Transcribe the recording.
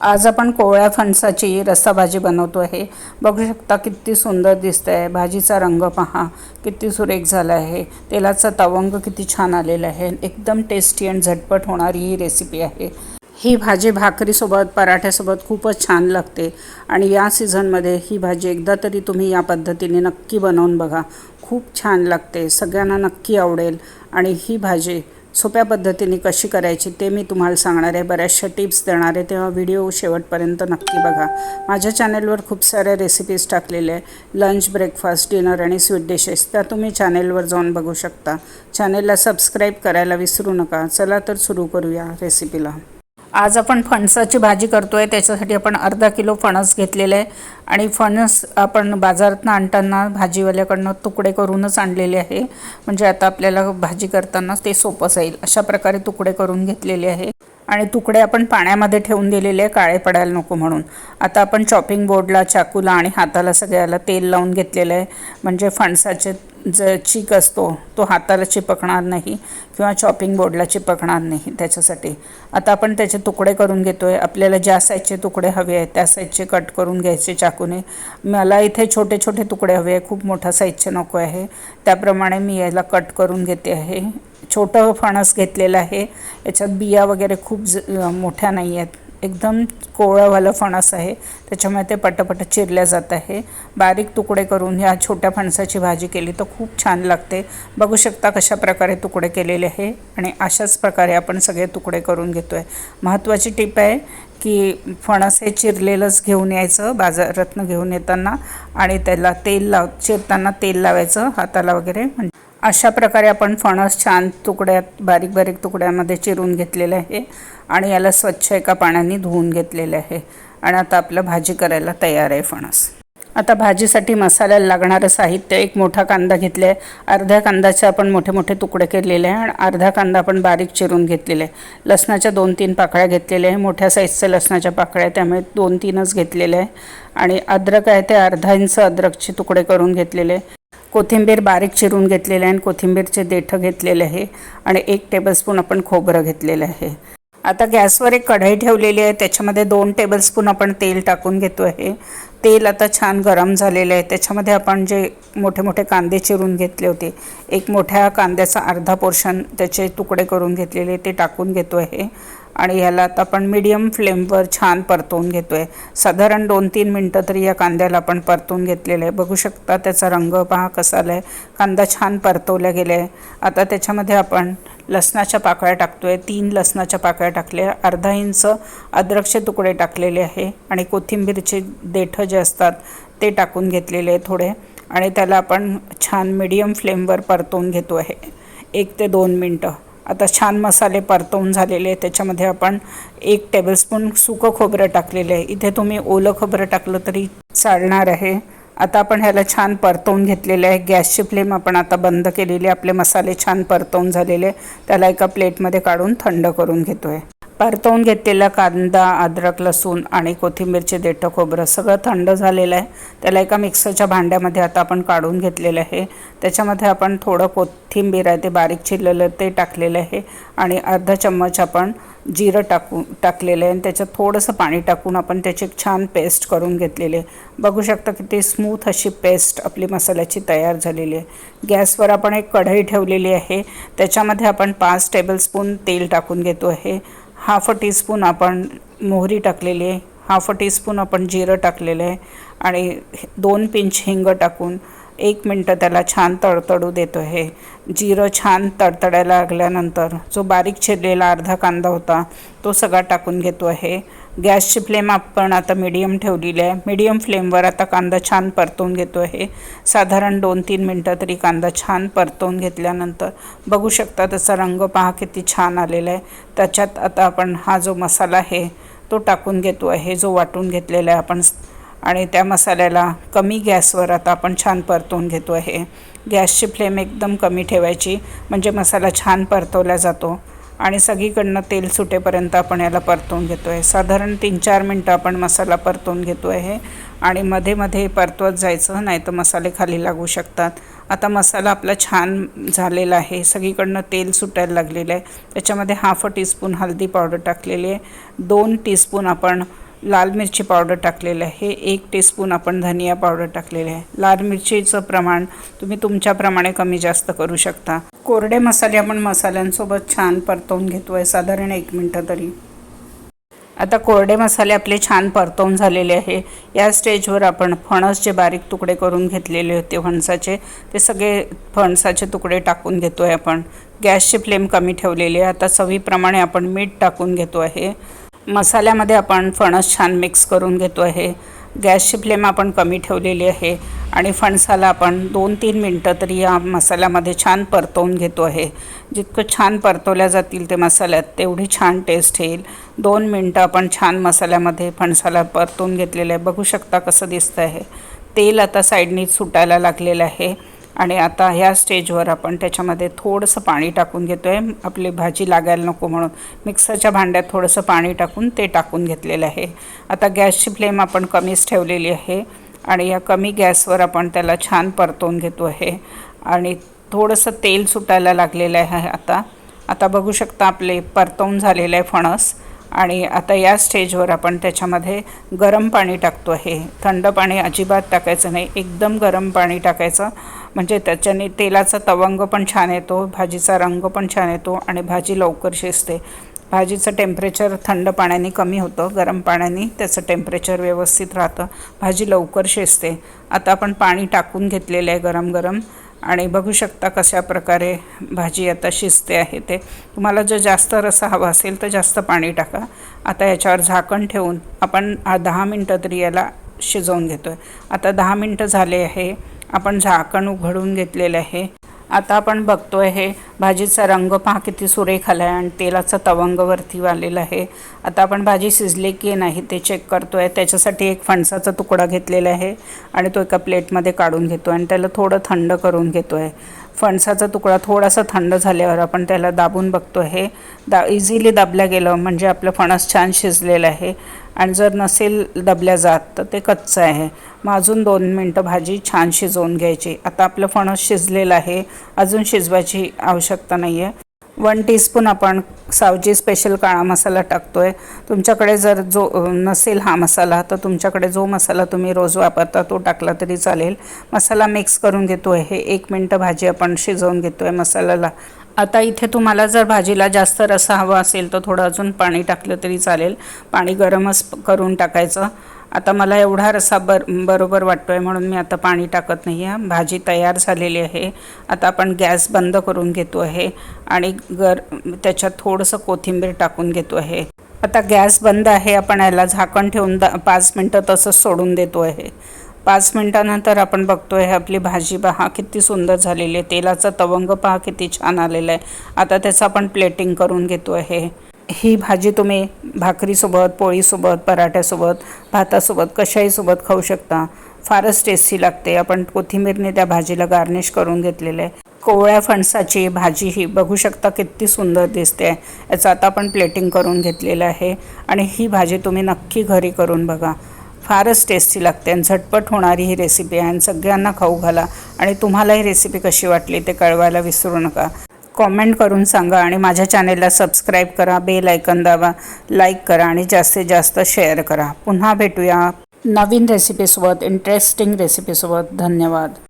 आज आपण कोवळ्या फणसाची रस्सा भाजी बनवतो आहे. बघू शकता किती सुंदर दिसत आहे भाजीचा रंग पहा. किती सुरेख झाला आहे. तेलाचा तवंग किती छान आलेला आहे. एकदम टेस्टी आणि झटपट होणारी ही रेसिपी आहे. ही भाजी भाकरीसोबत पराठ्यासोबत खूपच छान लागते. आणि या सीझनमध्ये ही भाजी एकदा तरी तुम्ही या पद्धतीने नक्की बनवून बघा. खूप छान लागते. सगळ्यांना नक्की आवडेल. आणि ही भाजी सोप्या पद्धतीने कशी करायची ते मी तुम्हाला सांगणार आहे. बऱ्याचशा टिप्स देणार आहे. तेव्हा व्हिडिओ शेवटपर्यंत नक्की बघा. माझ्या चॅनेलवर खूप साऱ्या रेसिपीज टाकलेल्या आहे. लंच ब्रेकफास्ट डिनर आणि स्वीट डिशेस त्या तुम्ही चॅनेलवर जाऊन बघू शकता. चॅनेलला सबस्क्राईब करायला विसरू नका. चला तर सुरू करूया रेसिपीला आज आपण फणसाची भाजी करतो आहे त्याच्यासाठी आपण अर्धा किलो फणस घेतलेलं आहे. आणि फणस आपण बाजारातनं आणताना भाजीवाल्याकडनं तुकडे करूनच आणलेले आहे. म्हणजे आता आपल्याला भाजी करताना ते सोपं जाईल. अशा प्रकारे तुकडे करून घेतलेले आहे. आणि तुकडे आपण पाण्यामध्ये ठेवून दिलेले आहे काळे पडायला नको म्हणून. आता आपण चॉपिंग बोर्डला चाकूला आणि हाताला सगळ्याला तेल लावून घेतलेलं आहे. म्हणजे फणसाचे ज चीक असतो तो हाताला चिपकणार नाही किंवा चॉपिंग बोर्डला चिपकणार नाही त्याच्यासाठी. आता आपण त्याचे तुकडे करून घेतो आहे आपल्याला ज्या साईजचे तुकडे हवे आहेत त्या साईजचे कट करून घ्यायचे चाकूने. मला इथे छोटे छोटे तुकडे हवे आहे खूप मोठा साईजचे नको आहे. त्याप्रमाणे मी याला कट करून घेते आहे. छोटं फणस घेतलेलं आहे. याच्यात बिया वगैरे खूप ज मोठ्या नाही आहेत. एकदम कोवळंवालं फणस आहे. त्याच्यामुळे ते पटपट चिरल्या जात आहे. बारीक तुकडे करून ह्या छोट्या फणसाची भाजी केली तर खूप छान लागते. बघू शकता कशा प्रकारे तुकडे केलेले आहे आणि अशाच प्रकारे आपण सगळे तुकडे करून घेतो आहे महत्त्वाची टिप आहे की फणस हे चिरलेलंच घेऊन यायचं बाजारातनं घेऊन येताना आणि त्याला तेल लाव चिरताना तेल लावायचं हाताला वगैरे. म्हणजे अशा प्रकारे आपण फणस छान तुकड्यात बारीक बारीक तुकड्यामध्ये चिरून घेतलेलं आहे आणि याला स्वच्छ एका पाण्याने धुवून घेतलेलं आहे. आणि आता आपलं भाजी करायला तयार आहे फणस. आता भाजीसाठी मसाल्याला लागणारं साहित्य एक मोठा कांदा घेतला आहे अर्ध्या कांद्याचे आपण मोठे मोठे तुकडे केलेले आहे आणि अर्धा कांदा आपण बारीक चिरून घेतलेले आहे. लसणाच्या दोन तीन पाकळ्या घेतलेल्या आहे. मोठ्या साईजच्या लसणाच्या पाकळ्या त्यामुळे दोन तीनच घेतलेले आहे. आणि अद्रक आहे ते अर्धा इंच अद्रकचे तुकडे करून घेतलेले कोथिंबीर बारीक चिरून घेतलेले आहे आणि कोथिंबीरचे देठं घेतलेले आहे आणि एक टेबलस्पून आपण खोबरं घेतलेलं आहे. आता गॅसवर एक कढई ठेवलेली आहे. त्याच्यामध्ये दोन टेबलस्पून आपण तेल टाकून घेतो आहे तेल आता छान गरम झालेलं आहे. त्याच्यामध्ये आपण जे मोठे मोठे कांदे चिरून घेतले होते एक मोठ्या कांद्याचा अर्धा पोर्शन त्याचे तुकडे करून घेतलेले ते टाकून घेतो आहे आणि ह्याला आता आपण मीडियम फ्लेमवर छान परतवून घेतो आहे साधारण दोन तीन मिनटं तरी या कांद्याला आपण परतवून घेतलेलं आहे. बघू शकता त्याचा रंग पहा कसा आला आहे कांदा छान परतवला गेला आहे आता त्याच्यामध्ये आपण लसणाच्या पाकळ्या टाकतो आहे तीन लसणाच्या पाकळ्या टाकल्या. अर्धा इंच अद्रकचे तुकडे टाकलेले आहे आणि कोथिंबीरचे देठं जे असतात ते टाकून घेतलेले आहे थोडे. आणि त्याला आपण छान मीडियम फ्लेमवर परतवून घेतो आहे एक ते दोन मिनटं. आता छान मसाले परतवून झालेले आहे त्याच्यामध्ये आपण एक टेबलस्पून सुकं खोबरं टाकलेलं आहे. इथे तुम्ही ओलं खोबरं टाकलं तरी चालणार आहे. आता आपण ह्याला छान परतवून घेतलेलं आहे. गॅसची फ्लेम आपण आता बंद केलेली आपले मसाले छान परतवून झालेले त्याला एका प्लेटमध्ये काढून थंड करून घेतो आहे परतवून घेतलेला कांदा अद्रक लसूण आणि कोथिंबीरचे देठं खोबरं सगळं थंड झालेलं आहे. त्याला एका मिक्सरच्या भांड्यामध्ये आता आपण काढून घेतलेलं आहे. त्याच्यामध्ये आपण थोडं कोथिंबीर आहे ते बारीक चिरलेलं ते टाकलेलं आहे आणि अर्धा चम्मच आपण जिरं टाकू टाकलेलं आहे आणि त्याच्यात थोडंसं पाणी टाकून आपण त्याची एक छान पेस्ट करून घेतलेली आहे. बघू शकता की ती स्मूथ अशी पेस्ट आपली मसाल्याची तयार झालेली आहे. गॅसवर आपण एक कढई ठेवलेली आहे. त्याच्यामध्ये आपण पाच टेबलस्पून तेल टाकून घेतो आहे. हाफ अ टीस्पून आपण मोहरी टाकलेली आहे. हाफ अ टीस्पून आपण जिरं टाकलेलं आहे. आणि दोन पिंच हिंग टाकून एक मिनटं त्याला छान तडतडू देतो आहे जिरं छान तडतडायला लागल्यानंतर जो बारीक चिरलेला अर्धा कांदा होता तो सगळा टाकून घेतो आहे गॅसची फ्लेम आपण आता मीडियम ठेवलेली आहे. मीडियम फ्लेमवर आता कांदा छान परतवून घेतो आहे साधारण दोन तीन मिनटं तरी कांदा छान परतवून घेतल्यानंतर बघू शकता त्याचा रंग पहा किती छान आलेला आहे. त्याच्यात आता आपण हा जो मसाला आहे तो टाकून घेतो आहे जो वाटून घेतलेला आहे आपण. आणि त्या मसाल्याला कमी गॅसवर आता आपण छान परतवून घेतो आहे. गॅसची फ्लेम एकदम कमी ठेवायची म्हणजे मसाला छान परतवला जातो. आणि सगळीकडनं तेल सुटेपर्यंत आपण याला परतवून घेतो आहे साधारण तीन चार मिनटं आपण मसाला परतवून घेतो आहे आणि मध्ये मध्ये परतवत जायचं नाही तर मसाले खाली लागू शकतात. आता मसाला आपला छान झालेला आहे. सगळीकडनं तेल सुटायला लागलेलं आहे. त्याच्यामध्ये हाफ अ टीस्पून हळदी पावडर टाकलेली आहे. दोन टीस्पून आपण लाल मिरची पावडर टाकलेलं आहे. एक टीस्पून आपण धनिया पावडर टाकलेले आहे. लाल मिरचीचं प्रमाण तुम्ही तुमच्याप्रमाणे कमी जास्त करू शकता. कोरडे मसाले आपण मसाल्यांसोबत छान परतवून घेतो आहे साधारण एक मिनटं तरी. आता कोरडे मसाले आपले छान परतवून झालेले आहे. या स्टेजवर आपण फणस जे बारीक तुकडे करून घेतलेले होते फणसाचे ते सगळे फणसाचे तुकडे टाकून घेतो आहे आपण. गॅसची फ्लेम कमी ठेवलेली आहे. आता चवीप्रमाणे आपण मीठ टाकून घेतो आहे. मसाल्यामध्ये आपण फणस छान मिक्स करून घेतो आहे. गॅसची फ्लेम आपण कमी ठेवलेली आहे. आणि फणसाला आपण दोन तीन मिनटं तरी या मसाल्यामध्ये छान परतवून घेतो आहे. जितकं छान परतवल्या जातील ते मसाल्यात तेवढी छान टेस्ट येईल. दोन मिनटं आपण छान मसाल्यामध्ये फणसाला परतवून घेतलेलं आहे. बघू शकता कसं दिसतं आहे तेल आता साईडनी सुटायला लागलेलं आहे. आणि आता ह्या स्टेजवर आपण त्याच्यामध्ये थोडंसं पाणी टाकून घेतो आहे आपली भाजी लागायला नको म्हणून. मिक्सरच्या भांड्यात थोडंसं पाणी टाकून ते टाकून घेतलेलं आहे. आता गॅसची फ्लेम आपण कमीच ठेवलेली आहे आणि या कमी गॅसवर आपण त्याला छान परतवून घेतो आहे. आणि थोडंसं तेल सुटायला लागलेलं आहे आता. आता बघू शकता आपले परतवून झालेलं आहे फणस. आणि आता या स्टेजवर आपण त्याच्यामध्ये गरम पाणी टाकतो आहे. थंड पाणी अजिबात टाकायचं नाही. एकदम गरम पाणी टाकायचं. म्हणजे त्याच्याने तेलाचा तवंग पण छान येतो भाजीचा रंग पण छान येतो आणि भाजी लवकर शिजते. भाजीचं टेम्परेचर थंड पाण्याने कमी होतं. गरम पाण्याने त्याचं टेम्परेचर व्यवस्थित राहतं. भाजी लवकर शिजते. आता आपण पाणी टाकून घेतलेलं आहे गरम गरम आणि बघू शकता कशा प्रकारे भाजी आता शिजते आहे ते. तुम्हाला जर जास्त रसा हवा असेल तर जास्त पाणी टाका. आता याच्यावर झाकण ठेवून आपण दहा मिनटं तरी याला शिजवून घेतो आहे आता दहा मिनटं झाले आहे. आपण झाकण उघडून घेतलेलं आहे. आता आपण बघतो आहे भाजीचा रंग पहा किती सुरेख आला आहे आणि तेलाचा तवंग वरती आलेला आहे. आता आपण भाजी शिजली की नाही ते चेक करतो आहे त्याच्यासाठी एक फणसाचा तुकडा घेतलेला आहे आणि तो एका प्लेटमध्ये काढून घेतो आणि त्याला थोडं थंड करून घेतो आहे फणसाचा तुकडा थोडासा थंड झाल्यावर आपण त्याला दाबून बघतो. आहे दा इझिली दाबल्या गेलं म्हणजे आपलं फणस छान शिजलेलं आहे. आणि जर नसेल दबल्या जात तर ते कच्चं आहे. मग अजून दोन मिनटं भाजी छान शिजवून घ्यायची. आता आपलं फणस शिजलेलं आहे. अजून शिजवायची आवश्यकता नाही आहे वन टीस्पून आपण सावजी स्पेशल काळा मसाला टाकतो आहे तुमच्याकडे जर जो नसेल हा मसाला तर तुमच्याकडे जो मसाला तुम्ही रोज वापरता तो टाकला तरी चालेल. मसाला मिक्स करून घेतो आहे हे एक मिनटं भाजी आपण शिजवून घेतो आहे मसाल्याला. आता इथे तुम्हाला जर भाजीला जास्त रसा हवा असेल तर थोडं अजून पाणी टाकलं तरी चालेल. पाणी गरमच करून टाकायचं. आता मला एवढा रसा बर बरोबर वाटतो आहे म्हणून मी आता पाणी टाकत नाही आहे भाजी तयार झालेली आहे. आता आपण गॅस बंद करून घेतो आहे आणि गर त्याच्यात थोडंसं कोथिंबीर टाकून घेतो आहे. आता गॅस बंद आहे. आपण याला झाकण ठेवून द पाच मिनटं तसंच सोडून देतो आहे. पाच मिनटानंतर आपण बघतो आहे आपली भाजी पहा किती सुंदर झालेली आहे. तेलाचा तवंग पहा किती छान आलेला आहे. आता त्याचं आपण प्लेटिंग करून घेतो आहे. ही भाजी तुम्ही भाकरीसोबत पोळीसोबत पराठ्यासोबत भातासोबत कशाहीसोबत खाऊ शकता. फारच टेस्टी लागते. आपण कोथिंबीरने त्या भाजीला गार्निश करून घेतलेलं. आहे कोवळ्या फणसाची भाजी ही बघू शकता किती सुंदर दिसते. याचं आता आपण प्लेटिंग करून घेतलेलं आहे. आणि ही भाजी तुम्ही नक्की घरी करून बघा. फारच टेस्टी लागते आणि झटपट होणारी ही रेसिपी आहे. आणि सगळ्यांना खाऊ घाला. आणि तुम्हाला ही रेसिपी कशी वाटली ते कळवायला विसरू नका. कॉमेंट करून सांगा आणि माझ्या चॅनेलला सबस्क्राईब करा बेल ऐकन दाबा लाईक करा आणि जास्तीत जास्त शेअर करा. पुन्हा भेटूया नवीन रेसिपीसोबत इंटरेस्टिंग रेसिपीसोबत धन्यवाद.